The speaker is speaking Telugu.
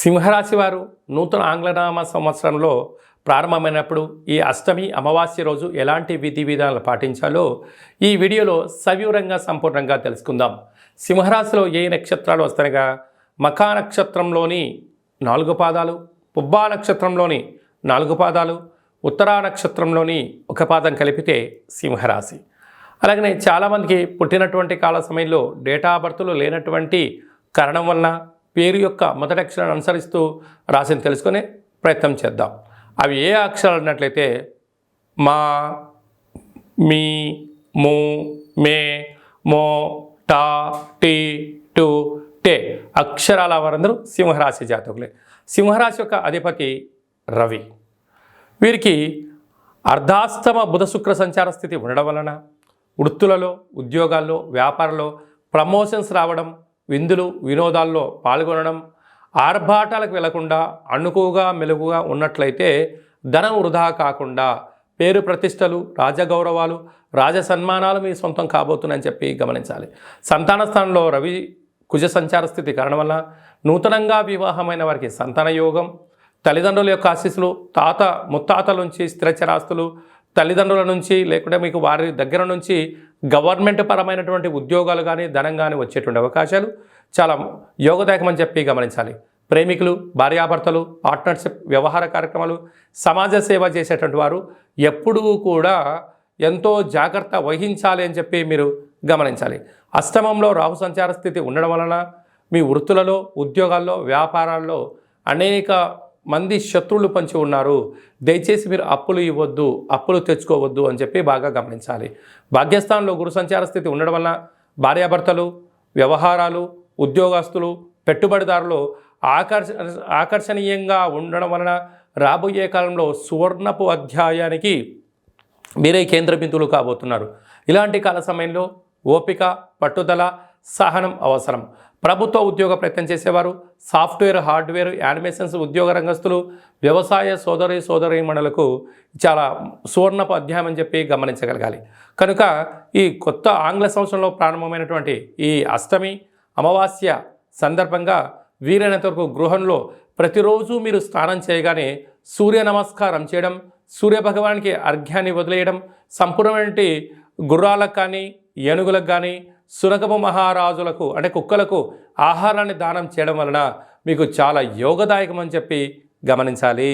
సింహరాశి వారు నూతన ఆంగ్లనామ సంవత్సరంలో ప్రారంభమైనప్పుడు ఈ అష్టమి అమావాస్య రోజు ఎలాంటి విధి విధానాలు పాటించాలో ఈ వీడియోలో సవివరంగా సంపూర్ణంగా తెలుసుకుందాం. సింహరాశిలో ఏ నక్షత్రాలు వస్తాయగా? మఖా నక్షత్రంలోని నాలుగు పాదాలు పుబ్బా నక్షత్రంలోని నాలుగు పాదాలు ఉత్తరా నక్షత్రంలోని ఒక పాదం కలిపితే సింహరాశి. అలాగనే చాలామందికి పుట్టినటువంటి కాల సమయంలో డేటా బర్త్లు లేనటువంటి కారణం వలన పేరు యొక్క మొదటి అక్షరాన్ని అనుసరిస్తూ రాసింది తెలుసుకునే ప్రయత్నం చేద్దాం. అవి ఏ అక్షరాలు అన్నట్లయితే మా మీ ము మే మో టా టీ టు టే అక్షరాల వారందరూ సింహరాశి జాతకులే. సింహరాశి యొక్క అధిపతి రవి. వీరికి అర్ధాస్తమ బుధ శుక్ర సంచార స్థితి ఉండడం వలన వృత్తులలో ఉద్యోగాల్లో వ్యాపారంలో ప్రమోషన్స్ రావడం విందులు వినోదాల్లో పాల్గొనడం ఆర్భాటాలకు వెళ్ళకుండా అణుకుగా మెలుగుగా ఉన్నట్లయితే ధనం వృధా కాకుండా పేరు ప్రతిష్టలు రాజగౌరవాలు రాజ సన్మానాలు మీ సొంతం కాబోతున్నాయని చెప్పి గమనించాలి. సంతాన స్థానంలో రవి కుజ సంచార స్థితి కారణం వల్ల నూతనంగా వివాహమైన వారికి సంతాన యోగం తల్లిదండ్రుల యొక్క ఆశీస్సులు తాత ముత్తాతల నుంచి స్థిరచరాస్తులు తల్లిదండ్రుల నుంచి లేకుంటే మీకు వారి దగ్గర నుంచి గవర్నమెంట్ పరమైనటువంటి ఉద్యోగాలు కానీ ధనం కానీ వచ్చేటువంటి అవకాశాలు చాలా యోగదాయకమని చెప్పి గమనించాలి. ప్రేమికులు భార్యాభర్తలు పార్ట్నర్షిప్ వ్యవహార కార్యక్రమాలు సమాజ సేవ చేసేటువంటి వారు ఎప్పుడూ కూడా ఎంతో జాగ్రత్త వహించాలి అని చెప్పి మీరు గమనించాలి. అష్టమంలో రాహు సంచార స్థితి ఉండడం వలన మీ వృత్తులలో ఉద్యోగాల్లో వ్యాపారాల్లో అనేక మంది శత్రువులు పంచి ఉన్నారు. దయచేసి మీరు అప్పులు ఇవ్వద్దు అప్పులు తెచ్చుకోవద్దు అని చెప్పి బాగా గమనించాలి. భాగ్యస్థానంలో గురు సంచార స్థితి ఉండడం వలన భార్యాభర్తలు వ్యవహారాలు ఉద్యోగస్తులు పెట్టుబడిదారులు ఆకర్ష ఆకర్షణీయంగా ఉండడం వలన రాబోయే కాలంలో సువర్ణపు అధ్యాయానికి మీరే కేంద్ర బిందువులు కాబోతున్నారు. ఇలాంటి కాల సమయంలో ఓపిక పట్టుదల సహనం అవసరం. ప్రభుత్వ ఉద్యోగ ప్రయత్నం చేసేవారు సాఫ్ట్వేర్ హార్డ్వేర్ యానిమేషన్స్ ఉద్యోగ రంగస్తులు వ్యవసాయ సోదరి సోదరీమణులకు చాలా సువర్ణపు అధ్యాయం అని చెప్పి గమనించగలగాలి. కనుక ఈ కొత్త ఆంగ్ల సంవత్సరంలో ప్రారంభమైనటువంటి ఈ అష్టమి అమావాస్య సందర్భంగా వీలైనంత వరకు గృహంలో ప్రతిరోజు మీరు స్నానం చేయగానే సూర్య నమస్కారం చేయడం సూర్య భగవానికి అర్ఘ్యాన్ని వదిలేయడం సంపూర్ణమైన గుర్రాలకు కానీ ఏనుగులకు కానీ సునకము మహారాజులకు అంటే కుక్కలకు ఆహారాన్ని దానం చేయడం వలన మీకు చాలా యోగదాయకం అని చెప్పి గమనించాలి.